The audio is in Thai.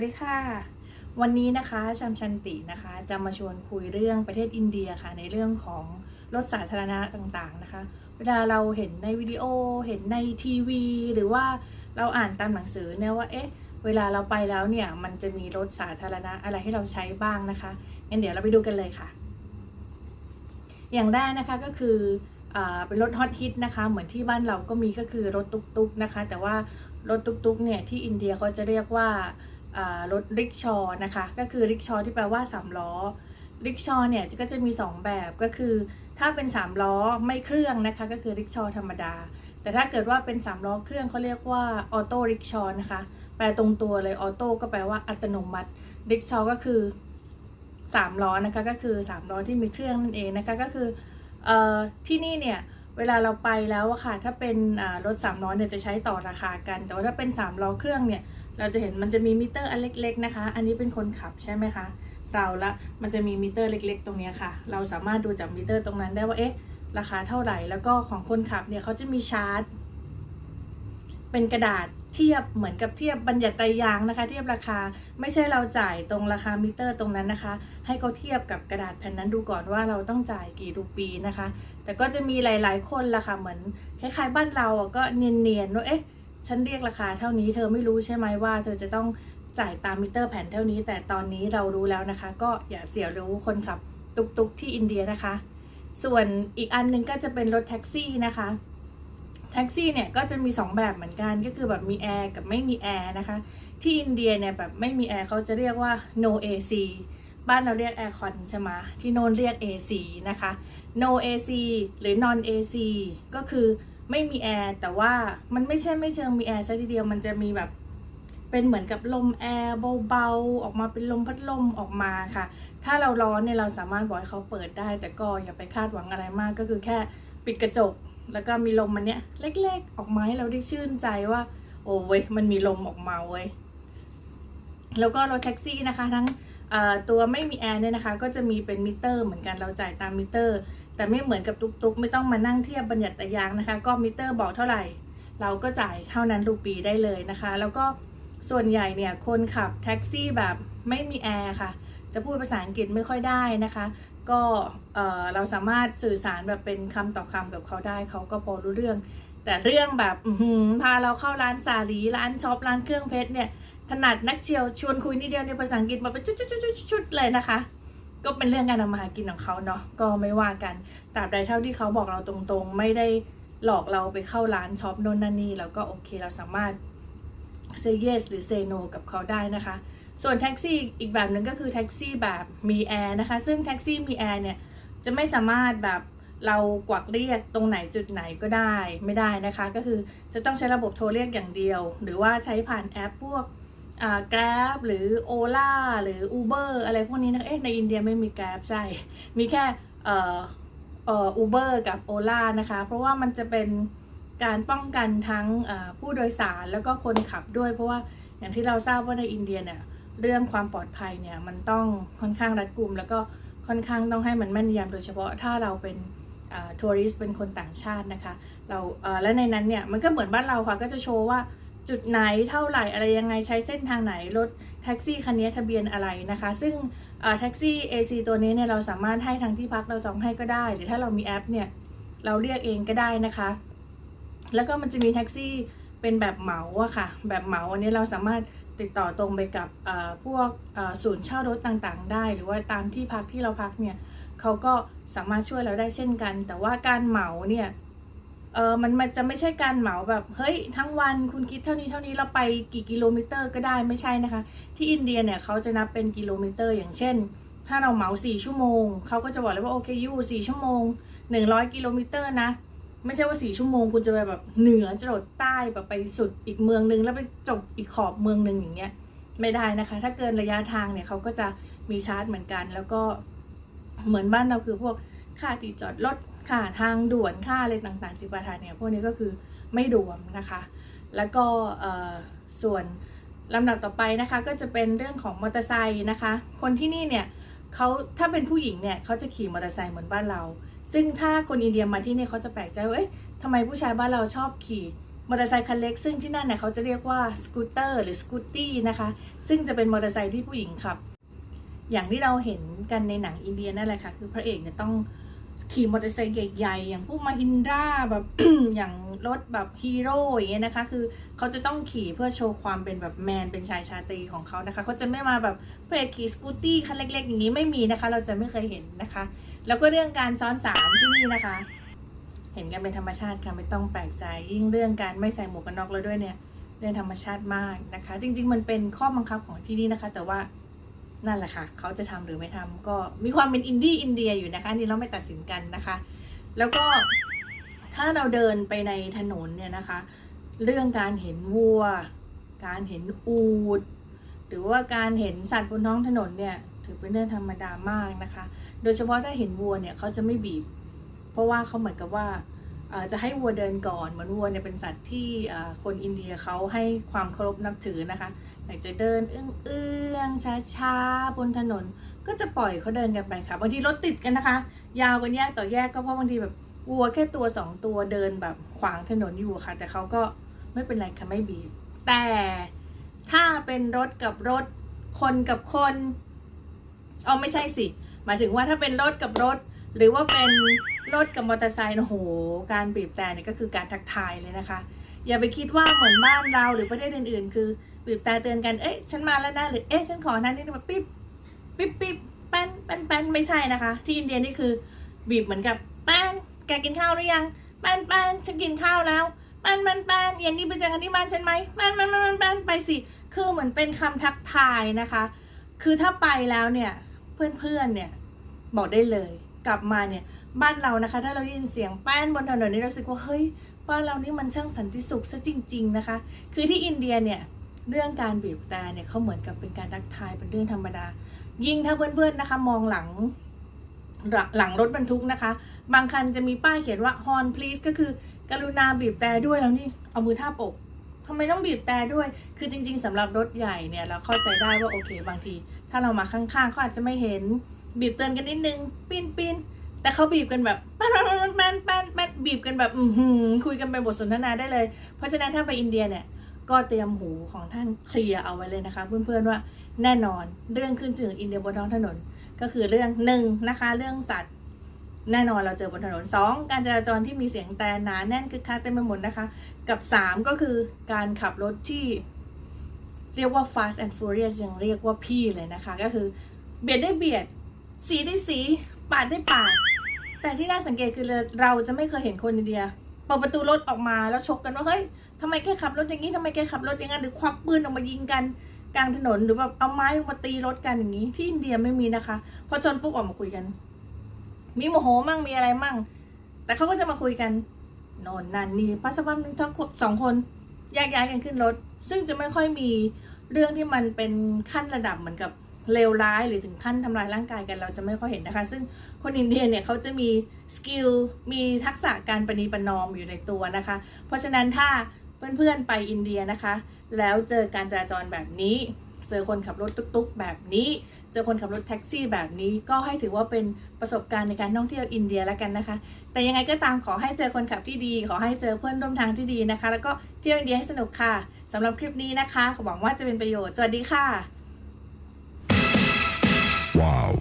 วัสดีค่ะ วันนี้นะคะชัมชันตินะคะจะมาชวนคุยเรื่องประเทศอินเดียค่ะ ในเรื่องของรถสาธารณะต่างๆนะคะ เวลาเราเห็นในวิดีโอเห็นในทีวี หรือว่าเราอ่านตามหนังสือเนี่ยว่าเอ๊ะเวลาเราไปแล้วเนี่ยมันจะมีรถสาธารณะอะไรให้เราใช้บ้างนะคะงั้นเดี๋ยวเราไปดูกันเลยค่ะ อย่างแรกนะคะก็คือเป็นรถฮอตฮิตนะคะเหมือนที่บ้านเราก็มีก็คือรถตุ๊กๆนะคะ แต่ว่ารถตุ๊กๆเนี่ยที่อินเดียเขาจะเรียกว่า รถริกชอนะคะ ก็คือริกชอที่แปลว่าสามล้อริกชอเนี่ยก็จะมี 2 แบบก็คือ ถ้าเป็น 3 ล้อไม่เครื่องนะคะ ก็คือริกชอธรรมดา แต่ถ้าเกิดว่าเป็น 3 ล้อเครื่องเขาเรียกว่าออโต้ริกชอนะคะ แปลตรงตัวเลยออโต้ก็แปลว่าอัตโนมัติริกชอก็คือ3ล้อนะคะก็คือ3ล้อที่มีเครื่องนั่นเองนะคะก็คือออที่นี่เนี่ยเวลาเราไปแล้วอะค่ะถ้าเป็นอ่ารถ3ล้อเนี่ยจะใช้ต่อราคากัน แต่ว่าถ้าเป็น3ล้อเครื่องเนี่ย เราจะเห็นมันจะมีมิเตอร์อันเล็กๆนะคะ อันนี้เป็นคนขับใช่ไหมคะเราละมันจะมีมิเตอร์เล็ก ๆ ตรงนี้ค่ะ เราสามารถดูจากมิเตอร์ตรงนั้นได้ว่าเอ๊ะราคาเท่าไหร่แล้วก็ของคนขับเนี่ยเขาจะมีชาร์จเป็นกระดาษเทียบเหมือนกับเทียบบัญญัติไตยางนะคะ เทียบราคาไม่ใช่เราจ่ายตรงราคามิเตอร์ตรงนั้นนะคะ ให้เขาเทียบกับกระดาษแผ่นนั้นดูก่อนว่าเราต้องจ่ายกี่รูปีนะคะ แต่ก็จะมีหลาย ๆ คนละค่ะเหมือนคล้ายๆบ้านเราอะก็เนียนๆว่าเอ๊ะ ฉันเรียกราคาเท่านี้เธอไม่รู้ใช่ไหมว่า เธอจะต้องจ่ายตามมิเตอร์แผ่นเท่านี้ แต่ตอนนี้เรารู้แล้วนะคะ ก็อย่าเสียรู้คนขับตุกๆที่อินเดียนะคะ ส่วนอีกอันหนึงก็จะเป็นรถแท็กซี่นะคะแท็กซี่เนี่ยก็จะมี 2 แบบเหมือนกันก็คือแบบมีแอร์กับไม่มีแอร์นะคะ ที่อินเดียเนี่ยแบบไม่มีแอร์เขาจะเรียกว่า no AC บ้านเราเรียกแอร์คอนใช่ไหมที่โนนเรียก AC นะคะ no AC หรือ non AC ก็คือ ไม่มีแอร์แต่ว่ามันไม่ใช่ไม่เชิงมีแอร์ซะทีเดียวมันจะมีแบบเป็นเหมือนกับลมแอร์เบาๆออกมาเป็นลมพัดลมออกมาค่ะ ถ้าเราร้อนเนี่ยเราสามารถบอกให้เขาเปิดได้ แต่ก็อย่าไปคาดหวังอะไรมากก็คือแค่ปิดกระจก แล้วก็มีลมมันเนี้ยเล็กๆ ออกมาให้เราได้ชื่นใจว่า โอ้เว้ยมันมีลมออกมาเว้ยแล้วก็รถแท็กซี่นะคะ ทั้งตัวไม่มีแอร์เนี่ยนะคะ ก็จะมีเป็นมิเตอร์เหมือนกันเราจ่ายตามมิเตอร์ แต่ไม่เหมือนกับตุกๆ ไม่ต้องมานั่งเทียบบัญญัติตายางนะคะ ก็มิเตอร์บอกเท่าไหร่ เราก็จ่ายเท่านั้นรูปีได้เลยนะคะ แล้วก็ส่วนใหญ่เนี่ยคนขับแท็กซี่แบบไม่มีแอร์ค่ะ จะพูดภาษาอังกฤษไม่ค่อยได้นะคะ ก็เเราสามารถสื่อสารแบบเป็นคำต่อคำกับเขาได้ เขาก็พอรู้เรื่อง แต่เรื่องแบบพาเราเข้าร้านสาลีร้านช็อปร้านเครื่องเพชรเนี่ยถนัดนักเชียวชวนคุยนิดเดียวในภาษาอังกฤษมาเป็นชุดๆๆๆเลยนะคะ ก็เป็นเรื่องการทำมาหากินของเขาเนาะก็ไม่ว่ากันตราบใดเท่าที่เขาบอกเราตรงๆ ไม่ได้หลอกเราไปเข้าร้านช็อปโน่นนั่นนี่แล้วก็โอเคเราสามารถ say yes หรือ say no กับเขาได้นะคะ ส่วนแท็กซี่อีกแบบหนึ่งก็คือแท็กซี่แบบมีแอร์นะคะ ซึ่งแท็กซี่มีแอร์เนี่ยจะไม่สามารถแบบเรากวักเรียกตรงไหนจุดไหนก็ได้ไม่ได้นะคะ ก็คือจะต้องใช้ระบบโทรเรียกอย่างเดียว หรือว่าใช้ผ่านแอปพวก อ่า Grab หรือ Ola หรือ Uber อะไรพวกนี้นะ เอ๊ะในอินเดียไม่มี Grab ใช่ มีแค่เอ่อเอ่อ Uber กับ Ola นะคะ เพราะว่ามันจะเป็นการป้องกันทั้งผู้โดยสารแล้วก็คนขับด้วย เพราะว่าอย่างที่เราทราบว่าในอินเดียเนี่ยเรื่องความปลอดภัยเนี่ยมันต้องค่อนข้างรัดกุม แล้วก็ค่อนข้างต้องให้มันแม่นยำโดยเฉพาะถ้าเราเป็นทัวริสเป็นคนต่างชาตินะคะ เราและในนั้นเนี่ยมันก็เหมือนบ้านเราค่ะก็จะโชว์ว่า จุดไหนเท่าไหร่อะไรยังไงใช้เส้นทางไหนรถแท็กซี่คันนี้ทะเบียนอะไรนะคะ ซึ่งแท็กซี่ AC ตัวนี้เนี่ยเราสามารถให้ทางที่พักเราจองให้ก็ได้ หรือถ้าเรามีแอปเนี่ยเราเรียกเองก็ได้นะคะ แล้วก็มันจะมีแท็กซี่เป็นแบบเหมาอะค่ะ แบบเหมาอันนี้เราสามารถติดต่อตรงไปกับพวกศูนย์เช่ารถต่างๆ ได้ หรือว่าตามที่พักที่เราพักเนี่ยเขาก็สามารถช่วยเราได้เช่นกัน แต่ว่าการเหมาเนี่ย เออมันมันจะไม่ใช่การเหมาแบบเฮ้ยทั้งวันคุณคิดเท่านี้เท่านี้เราไปกี่กิโลเมตรก็ได้ไม่ใช่นะคะ ที่อินเดียเนี่ยเขาจะนับเป็นกิโลเมตรอย่างเช่น ถ้าเราเหมาสี่ชั่วโมงเขาก็จะบอกเลยว่าโอเคยูสี่ชั่วโมงหนึ่งร้อยกิโลเมตรนะ ไม่ใช่ว่าสี่ชั่วโมงคุณจะไปแบบเหนือจรดใต้แบบไปสุดอีกเมืองนึงแล้วไปจบอีกขอบเมืองหนึ่งอย่างเงี้ยไม่ได้นะคะ ถ้าเกินระยะทางเนี่ยเขาก็จะมีชาร์จเหมือนกัน แล้วก็เหมือนบ้านเราคือพวกค่าที่จอดรถค่าทางด่วนค่าอะไรต่างๆ จิปาถะเนี่ยพวกนี้ก็คือไม่รวมนะคะ แล้วก็ส่วนลำดับต่อไปนะคะก็จะเป็นเรื่องของมอเตอร์ไซค์นะคะ คนที่นี่เนี่ยเขาถ้าเป็นผู้หญิงเนี่ยเขาจะขี่มอเตอร์ไซค์เหมือนบ้านเรา ซึ่งถ้าคนอินเดียมาที่นี่เขาจะแปลกใจว่าเอ๊ะทำไมผู้ชายบ้านเราชอบขี่มอเตอร์ไซค์คันเล็ก ซึ่งที่นั่นเนี่ยเขาจะเรียกว่าสกูตเตอร์หรือสกูตตี้นะคะ ซึ่งจะเป็นมอเตอร์ไซค์ที่ผู้หญิงขับ อย่างที่เราเห็นกันในหนังอินเดียนั่นแหละค่ะ คือพระเอกเนี่ยต้อง ขี่มอเตอร์ไซค์ใหญ่ๆ อย่างพวกมาฮินดราแบบ อย่างรถแบบฮีโร่อย่างเงี้ยนะคะ คือเขาจะต้องขี่เพื่อโชว์ความเป็นแบบแมนเป็นชายชาตรีของเขานะคะเขาจะไม่มาแบบเพระเอกขี่สกูตตี้คันเล็กๆ อย่างนี้ไม่มีนะคะ เราจะไม่เคยเห็นนะคะ แล้วก็เรื่องการซ้อนสามที่นี่นะคะ เห็นกันเป็นธรรมชาติค่ะไม่ต้องแปลกใจ ยิ่งเรื่องการไม่ใส่หมวกกันน็อกแล้วด้วยเนี่ยเรื่องธรรมชาติมากนะคะ จริง ๆ มันเป็นข้อบังคับของที่นี่นะคะ แต่ว่า นั่นแหละค่ะ เขาจะทำหรือไม่ทำก็มีความเป็นอินดี้อินเดียอยู่นะคะอันนี่เราไม่ตัดสินกันนะคะ แล้วก็ถ้าเราเดินไปในถนนเนี่ยนะคะ เรื่องการเห็นวัว การเห็นอูด หรือว่าการเห็นสัตว์บนท้องถนนเนี่ยถือเป็นเรื่องธรรมดามากนะคะ โดยเฉพาะถ้าเห็นวัวเนี่ยเขาจะไม่บีบ เพราะว่าเขาเหมือนกับว่า จะให้วัวเดินก่อน เหมือนวัวเนี่ยเป็นสัตว์ที่คนอินเดียเขาให้ความเคารพนับถือนะคะอยากจะเดินเอื้องๆช้าๆ บนถนน ก็จะปล่อยเขาเดินกันไปค่ะบางทีรถติดกันนะคะ ยาวกันแยกต่อแยกก็เพราะบางทีแบบวัวแค่ตัวสองตัวเดินแบบขวางถนนอยู่ค่ะ แต่เขาก็ไม่เป็นไรค่ะไม่บีบ แต่ถ้าเป็นรถกับรถคนกับคนเอาไม่ใช่สิ หมายถึงว่าถ้าเป็นรถกับรถ หรือว่าเป็น รถกับมอเตอร์ไซค์โอ้โห การบีบแต่เนี่ยก็คือการทักทายเลยนะคะ อย่าไปคิดว่าเหมือนบ้านเราหรือประเทศอื่นๆ คือบีบแต่เตือนกัน เอ๊ะฉันมาแล้วนะหรือเอ๊ะฉันขอนั้นนี่แบบปิ๊บปิ๊บปิ๊บแป้นแป้นแป้นไม่ใช่นะคะ ที่อินเดียนี่คือบีบเหมือนกับแป้นแกกินข้าวหรือยังแป้นแป้นฉันกินข้าวแล้วแป้นแป้นแป้นเย็นนี้ไปเจอกันที่บ้านฉันไหมแป้นแป้นแป้นแป้นไปสิคือเหมือนเป็นคำทักทายนะคะ คือถ้าไปแล้วเนี่ยเพื่อนๆเนี่ยบอกได้เลยกลับมาเนี่ย บ้านเรานะคะ ถ้าเราได้ยินเสียงแป้นบนถนนนี่เราสึกว่าเฮ้ยบ้านเรานี่มันช่างสันติสุขซะจริง ๆนะคะ คือที่อินเดียเนี่ยเรื่องการบีบแต่เนี่ยเขาเหมือนกับเป็นการทักทายเป็นเรื่องธรรมดา ยิ่งถ้าเพื่อนๆนะคะ มองหลังหลังรถบรรทุกนะคะ บางคันจะมีป้ายเขียนว่า horn please ก็คือกรุณาบีบแต่ด้วยแล้วนี่เอามือท่าปกทำไมต้องบีบแต่ด้วย คือจริง ๆสำหรับรถใหญ่เนี่ยเราเข้าใจได้ว่าโอเค บางที ถ้าเรามาข้างๆเขาอาจจะไม่เห็นบีบเตือนกันนิดนึงปีนปีน แต่เขาบีบกันแบบแป้นแป้นแป้นแป้นบีบกันแบบอือหือคุยกันเป็นบทสนทนาได้เลย เพราะฉะนั้นถ้าไปอินเดียเนี่ย ก็เตรียมหูของท่านเคลียร์เอาไว้เลยนะคะ เพื่อนๆว่าแน่นอนเรื่องขึ้นชื่อองอินเดียบนท้องถนน ก็คือเรื่องหนึ่งนะคะ เรื่องสัตว์แน่นอนเราเจอบนถนนสองการจราจรที่มีเสียงแต่หนาแน่นคึกคักเต็มไปหมดนะคะ กับสามก็คือการขับรถที่ เรียกว่า fast and furious ยังเรียกว่าพี่เลยนะคะ ก็คือ เบียดได้เบียด สีได้สี ปาดได้ปาด แต่ที่น่าสังเกตคือเราจะไม่เคยเห็นคนอินเดียเปิดประตูรถออกมาแล้วชกกันว่าเฮ้ยทำไมแกขับรถอย่างนี้ทำไมแกขับรถอย่างนั้นหรือควักปืนออกมายิงกันกลางถนนหรือแบบเอาไม้มาตีรถกันอย่างนี้ ที่อินเดียไม่มีนะคะ พอชนปุ๊บออกมาคุยกัน มีโมโหมั่งมีอะไรมั่ง แต่เขาก็จะมาคุยกันโนนนันนี่พัสดุหนึ่งทั้งสองคนแยกย้ายกันขึ้นรถ ซึ่งจะไม่ค่อยมีเรื่องที่มันเป็นขั้นระดับเหมือนกับ เลวร้ายหรือถึงขั้นทำลายร่างกายกันเราจะไม่ค่อยเห็นนะคะ ซึ่งคนอินเดียเนี่ยเขาจะมีสกิลมีทักษะการประนีประนอมอยู่ในตัวนะคะ เพราะฉะนั้นถ้าเพื่อนๆไปอินเดียนะคะ แล้วเจอการจราจรแบบนี้ เจอคนขับรถตุ๊กๆ แบบนี้ เจอคนขับรถแท็กซี่แบบนี้ ก็ให้ถือว่าเป็นประสบการณ์ในการท่องเที่ยวอินเดียแล้วกันนะคะ แต่ยังไงก็ตามขอให้เจอคนขับที่ดี ขอให้เจอเพื่อนร่วมทางที่ดีนะคะ แล้วก็เที่ยวอินเดียให้สนุกค่ะสำหรับคลิปนี้นะคะหวังว่าจะเป็นประโยชน์สวัสดีค่ะ Wow.